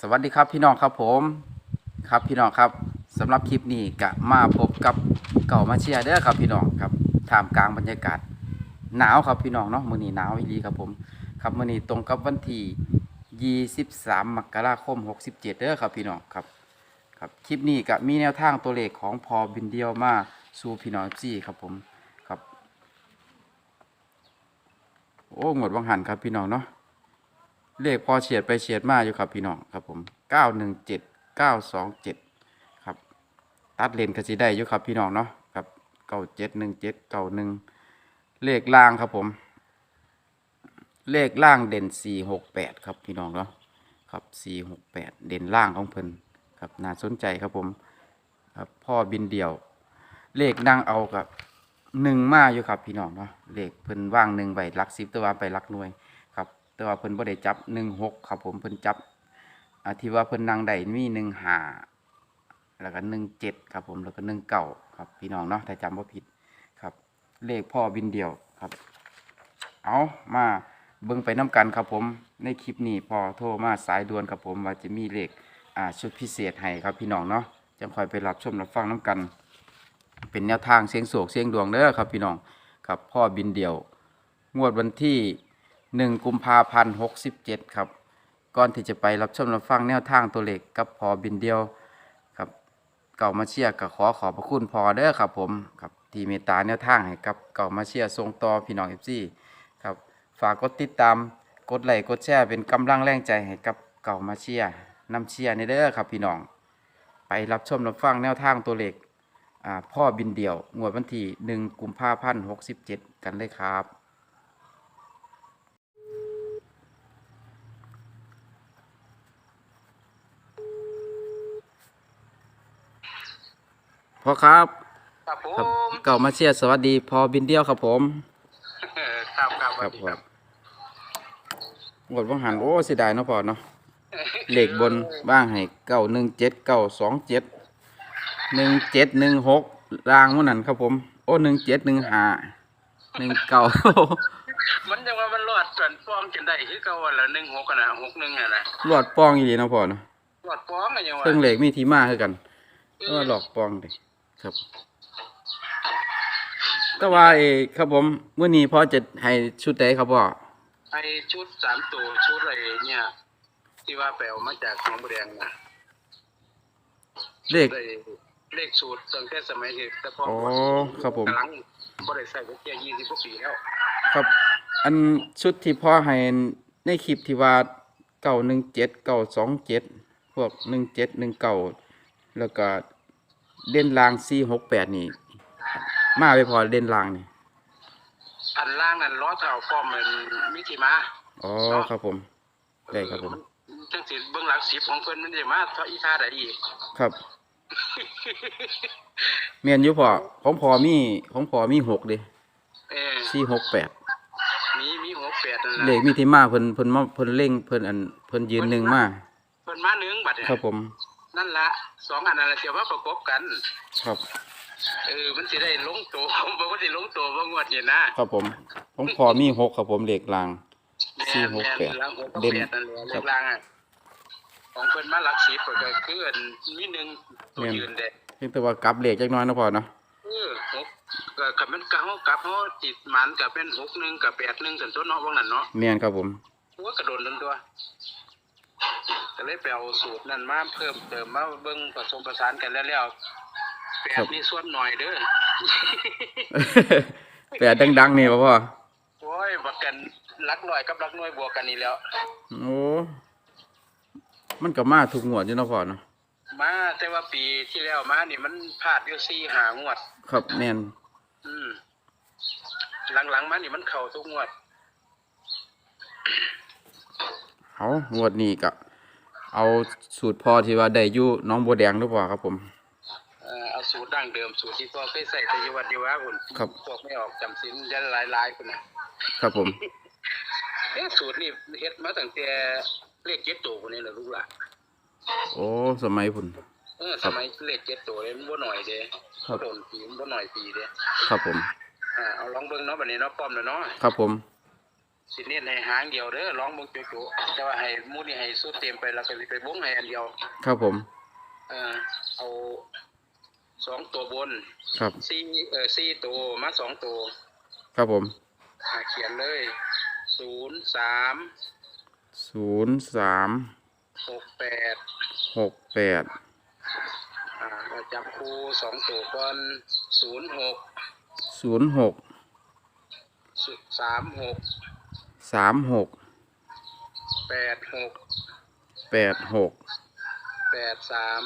สวัสดีครับพี่น้องครับผมครับพี่น้องครับสำหรับคลิปนี้กะมาพบกับเก่ามาเชียร์เด้อครับพี่น้องครับท่ามกลางบรรยากาศหนาวครับพี่น้องเนาะมื้อนี้หนาวอีหลีครับผมครับมื้อนี้ตรงกับวันที่23มกราคม 67เด้อครับพี่น้องครับครับคลิปนี้ก็มีแนวทางตัวเลขของพอบินเดียวมาสู่พี่น้องซี่ครับผมครับ โอ้หมดวังหันครับพี่น้องเนาะ เลขพอเฉียดไปเฉียดมาอยู่ครับพี่น้องครับผมเก้าหนึ่งเจ็ดเก้าสองเจ็ดครับตัดเลนก็สิได้อยู่ครับพี่น้องเนาะครับเก้าเจ็ดหนึ่งเจ็ดเก้าหนึ่งเลขล่างครับผม เลขล่างเด่นสี่หกแปดครับพี่น้องเนาะครับสี่หกแปดเด่นล่างของเพิ่นครับน่าสนใจครับผมครับพ่อบินเดี่ยว เลขนั่งเอากับหนึ่งมาอยู่ครับพี่น้องเนาะเลขเพิ่นว่างหนึ่งใบลักสิบตัวาไปหลักหน่วย แต่ว่าเพิ่นบ่ได้จับหนึ่งหกครับผมเพิ่นจับที่ว่าเพิ่นนางได้มีหนึ่งหาแล้วก็หนึ่งเจ็ดครับผมแล้วก็หนึ่งเก่าครับพี่น้องเนาะถ้าจำว่าผิดครับ เลขพ่อบินเดียวครับ เอามาเบิ่งไปน้กันครับผม ในคลิปนี้พอโทรมาสายด่วนครับผมว่าจะมีเลขอ่าชุดพิเศษให้ครับพี่น้องเนาะจังคอยไปรับชมรับฟังน้กัน เป็นแนวทางเสียงโศกเสียงดวงเด้อครับพี่น้องครับพ่อบินเดียว งวดวันที่ 1 กุมภาพันธ์67 ครับ ก่อนที่จะไปรับชมรับฟังแนวทางตัวเลขกับพอบินเดียวครับเก่ามาเชียร์ก็ขอขอบพระคุณพอเด้อครับผมครับที่เมตตาแนวทางให้กับเก่ามาเชียร์ทรงต่อพี่น้องเอฟซีครับฝากกดติดตามกดไลค์กดแชร์เป็นกำลังแรงใจให้กับเก่ามาเชียร์นำเชียร์ในเด้อครับพี่น้อง ไปรับชมรับฟังแนวทางตัวเลขอ่าพ่อบินเดี่ยวงวดวันที่1กุมภาพันธ์67 กันเลยครับ พ่อครับครับผครับมเก่ามาเชียร์สวัสดีพอบินเดียวครับผมครับครับครับสควัรัสบดีหมดวังหันโอ้เสียดายเนาะพอเนาะเลขบนบ้างให้เก้าหนึ่งเจ็ดเก้าสองเจ็ดหนึ่งเจ็ดหนึ่งหกรางมันนั่นครับผม โอ้หนึ่งเจ็ดหนึ่งห้าหนึ่งเก้ามันยังว่ามันรอดส่วนฟ้องจนได้คือเก่าวันละหนึ่งหกกันนะหกหนึ่งอะนะหลอดปองอีหลีเนาะพอเนาะรอดฟ้องกันยังว่าเครื่องเหล็กมีทีมาคือกันแต่ว่าหลอกปองเด็ ครับ แต่ว่าเออครับผมเมื่อนี้พอจะให้ชุดใดครับพ่อไอชุดสามตัวชุดอะไรเนี่ย ที่ว่าไปเอามาจากหนองบัวแดงนะเลข ได้เลขสูตรตั้งแต่สมัยที่แต่พ่ออ๋อครับผม กำลังบ่ได้ใส่กุญแจยี่สิบกว่าปีแล้ว ครับ อันชุดที่พ่อให้ในคลิปที่ว่าเก่าหนึ่งเจ็ดเก่าสองเจ็ดพวกหนึ่งเจ็ดหนึ่งเก่าแล้วก็ เล่นรางสี่หกแปดนี่ มาไปพอเล่นรางนี่อันล่างนั่นล้อเท้าฟอมมันมิถิมาอ๋อครับผมได้ครับผมเออจังสิเบื้องหลังสิบของเพิ่นมันจะมาเท่าอีท่าใดอีกครับเมียนอยู่พอของพอมีของพอมีหกเดิเออสี่หกแปดมีมีหกแปดนั่นเลล่ะขมีที่มาเพิ่นเพิ่นมาเพิ่นเล่งเพิ่นอันเพิ่นยืนหนึ่งมาเพิ่นมาหนึ่งบัดเนี่ยครับผม นั่นละสองอันนั่นละเดี๋ยวว่าประกบกัน ครับเออมันสิได้ลงตัวบ่ว่าสิลงตัวบ่งวดนี่นะครับผมของพอมีหกครับผมเลขรางสี่หกแปดม่นล่างหกกับเด่นแปดนั่นแหละครัเลบขล่างอะของเพิ่นมาหลักสิบก็คืออันมีหนึ่งตัวแม่นยืนเด้เพียงแต่ว่ากลับเลขจักหน้อยเนาะพอเนาะเออหกก็คันมันกะเฮากลับเฮาติดมันก็เป็นหกหนึ่งกับแปดหนึ่งสันตัวเนาะว่างั้นเนาะแม่นครับผมโอ้ยกระโดดนั่นตัว ก็เลยไปเอาสูตรนั่นมาเพิ่มเติมมาเบิ่งผสมผสานกันแล้วแล้วแปดนี่ส่วนหน่อยเด้อแปดดังๆนี่บ่พ่อโอ้ยบักกันลักหน่อยกับลักหน่วยบวกกันนี่แล้วโอ้มันก็มาทุกงวดอยู่เนาะพ่อเนาะมาแต่ว่าปีที่แล้วมานี่มันพลาดอยู่สี่หางวด ครับแม่นอืมหลังๆมานี่มันเข้าทุกงวดเอางวดนี้ก็ เอาสูตรพ่อที่ว่าได้อยู่หน้องบัวแดงหรือเปล่าครับผม เอ่อเอาสูตรดั้งเดิมสูตรที่พ่อเคยใส่แต่อยวัดอยู่ว่าคุณครับ พวกไม่ออกจำสินยันหลายๆคุณนะครับผม เอ๊ะสูตรนี่เฮ็ดมาตั้งแต่เลขเจ็ดตัวคนนี้แหละลูกหล่ะโอ้สมัยพุ่น เออสมัยเลขเจ็ดตัวเลยมันบ่หน่อยเด้ครับ โดนปีมันบ่หน่อยปีเด้ครับผม อ่าเอาลองเบิ่งเนาะบัดนี้เนาะป้อมแล้วเนาะครับผม สิเน้นให้หางเดียวเด้อร้องเบิ่งจุๆแต่ว่าให้หมูนี่ให้สุดเต็มไปแล้วก็สิไปวงให้อันเดียว ครับผม เออเอาสองตัวบนครับสี่เออสี่ตัวมาสองตัวครับผมอ่าเขียนเลยศูนย์สามศูนย์สามหกแปดหกแปดอ่าเราจับคู่สองตัวก่อนศูนย์หกศูนย์หกสามหก สามหกแปดหกแปดหกแปดสาม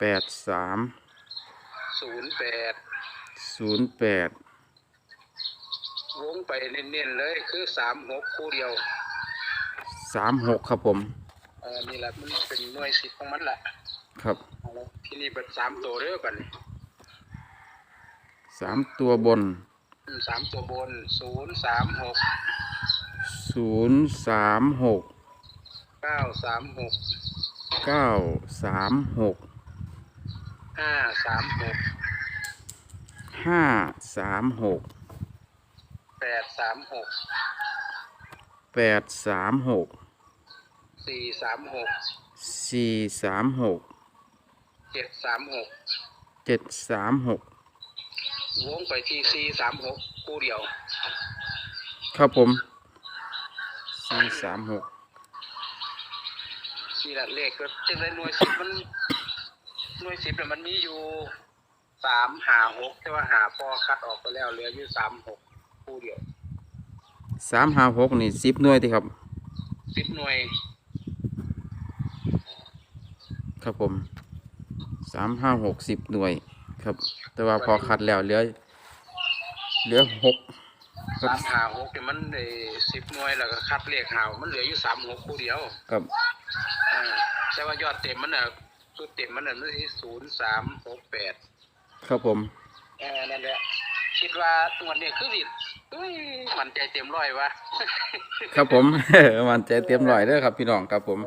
แปดสามศูนย์แปดศูนย์แปดวงไปเน้นๆเลยคือสามหกคู่เดียวสามหกครับผมเออนี่แหละมันเป็นหน่วยสิทธิ์ของมันแหละครับเอาละที่นี่เป็นสามตัวเด้อบัดนี้สามตัวบนอืมสามตัวบนศูนย์สามหก ศูนย์สามหกเก้าสามหกเก้าสามหกห้าสามหกห้าสามหกแปดสามหกแปดสามหกสี่สามหกสี่สามหกเจ็ดสามหกเจ็ดสามหกวงไปที่สี่สามหกคู่เดียว ครับผม สี่สามหกนี่แหละเลขก็จึงได้หน่วยสิบมันหน่วยสิบเนี่ยมันมีอยู่สามหาหกแต่ว่าหาพอคัดออกไปแล้วเหลืออยู่สามหกคู่เดียวสามห้าหกนี่สิบหน่วยที่ครับ สิบหน่วยครับผมสามห้าหกสิบหน่วย ครับ แต่ว่าพอคัดแล้วเหลือเหลือหกครั สาบมหาหกเนี่ยมันได้สิบหน่วยแล้วก็คัดเลขหาวมันเหลืออยู่สามหกคู่เดียวครับอ่าแต่ว่ายอดเต็มมันน่ะชุดเต็มมันน่ะมันที่ศูนย์สามหกแปดครับผมเออนั่นแหละคิดว่าตัวนี้คือสิเอ้ยมันใจเต็มร้อยวะครับผม มันใจเตรียมร้อยเด้อครับ พี่น้องครับผม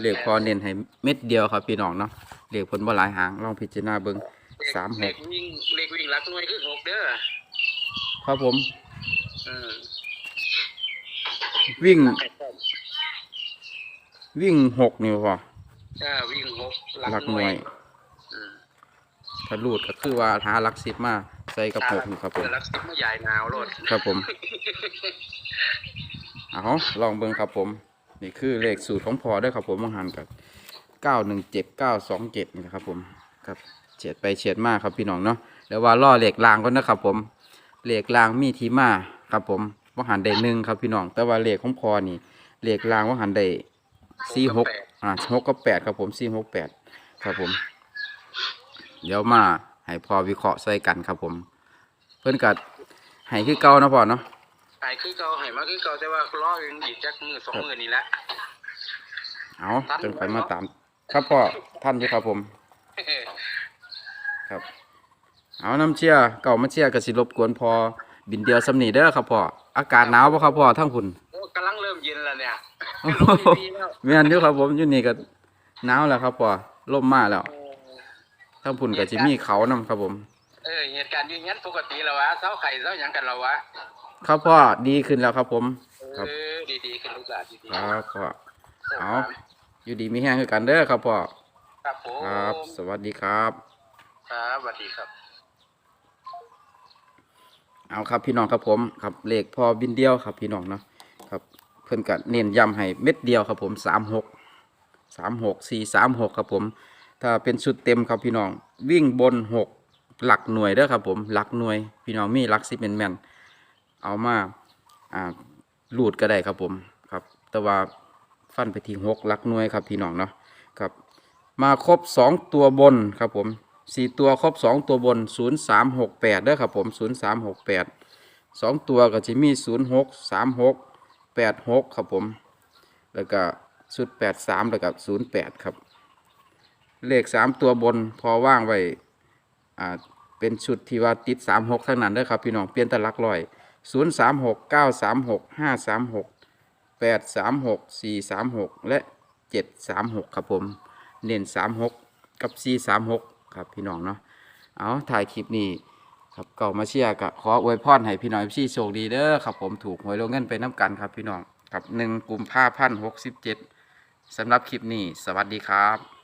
เหล็กพอเน้นให้เม็ดเดียวครับ พี่น้องเนาะเหล็กผลบ่หลายหางลองพิจารณาเบิ่งสามหกเลขวิ่งเลขวิ่งหลักหน่วยคือหกเด้อครับผมอืม วิ่ง วิ่งหกนี่พอเออวิ่งหกหลักหน่วยอืมถ้ารูดก็คือว่าหาหลักสิบมาใส่กับหกนี่ครับผมเออหลักสิบมาใหญ่หนาวโลดครับผม เอาลองเบิ่งครับผม นี่คือเลขสูตรของพอเด้วยครับผมมังหันกับเก้าหนึ่งเจ็ดเก้าสองเจ็ดนี่นะครับผมครับเฉียดไปเฉียดมาครับพี่น้องเนาะแล้วว่าล่อเหล็กรางก็นะครับผมเหล็กรางมีทีมา ครับผมว่าหันได้หนึ่งครับพี่น้อง แต่ว่าเหล็กของพอนี่เหล็กรางว่าหันได้สี่หกอ่าหกกับแปดครับผมสี่หกแปดครับผม เดี๋ยวมาให้พอวิเคราะห์ใส่กันครับผม เพิ่นกัดให้คือเก่านะพ่อเนาะไอ้คือเก่าให้มาคือเก่าแต่ว่าล้อยังอีกจักมือสองมือนี่แหละเอาจนไปมาตาม ครับพ่อท่านอยู่ครับผม ครับ เอาน้ำเชี่ยเก่ามาเชี่ยกสิรบกวนพอ บินเดียวสำนีเด้อครับพ่ออากาศหนาวปะครับพ่อทั้งพุ่นโอ้กำลังเริ่มเย็นแล้วเนี่ยโอ้โหดีแล้วแม่นอยู่ครับผมอยู่นี่ก็หนาวแล้วครับพ่อลมมาแล้วทั้งพุ่นก็สิมีเขานํครับผม เออเหตุการณ์อย่างนั้นปกติแล้ววะเสาไข่เสาหยังกันแล้ววะครับพ่อดีขึ้นแล้วครับผม ครับ เออดีๆขึ้นลูกหลานดีครับพ่อๆเอา อยู่ดีมีแห้งคือกันเด้อครับพ่อครับผมครับ สวัสดีครับ ครับสวัสดีครับ เอาครับพี่น้องครับผมครับเลขพอบินเดียวครับพี่น้องเนาะครับเพิ่อนก็เน้นย้ำให้เม็ดเดียวครับผมสามหกสามหกสี่สามหกครับผม ถ้าเป็นชุดเต็มครับพี่น้องวิ่งบนหกหลักหน่วยเด้อครับผมหลักหน่วย พี่น้องมีหลักสิบแม่นเอามาอ่าลูดก็ได้ครับผมครับ แต่ว่าฟันไปที่หกหลักหน่วยครับพี่น้องเนาะครับ มาครบสองตัวบนครับผม สี่ตัวครบสองตัวบนศูนย์สามหกแปดเด้อครับผมศูนย์สามหกแปดสองตัวก็จะมีศูนย์หกสามหกแปดหกครับผม แล้วก็ชุดแปดสามแล้วก็ศูนย์แปดครับ เลขสามตัวบนพอว่างไว้อ่าเป็นชุดที่ว่าติดสามหกทั้งนั้นเด้อครับพี่น้องเปลี่ยนตะลักลอยศูนย์สามหกเก้าสามหกห้าสามหกแปดสามหกสี่สามหกและเจ็ดสามหกครับผม เน้นสามหกกับสี่สามหก ครับพี่น้องเนาะเอาถ่ายคลิปนี้ครับเก่ามาเชียร์ก็ขออวยพรให้พี่น้องพี่โชคดีเด้อครับผมถูกหวยลงเงินไปน้ำกันครับพี่น้องครับหนึ่งกุมภาพันธ์หกสิบเจ็ดสำหรับคลิปนี้ สวัสดีครับ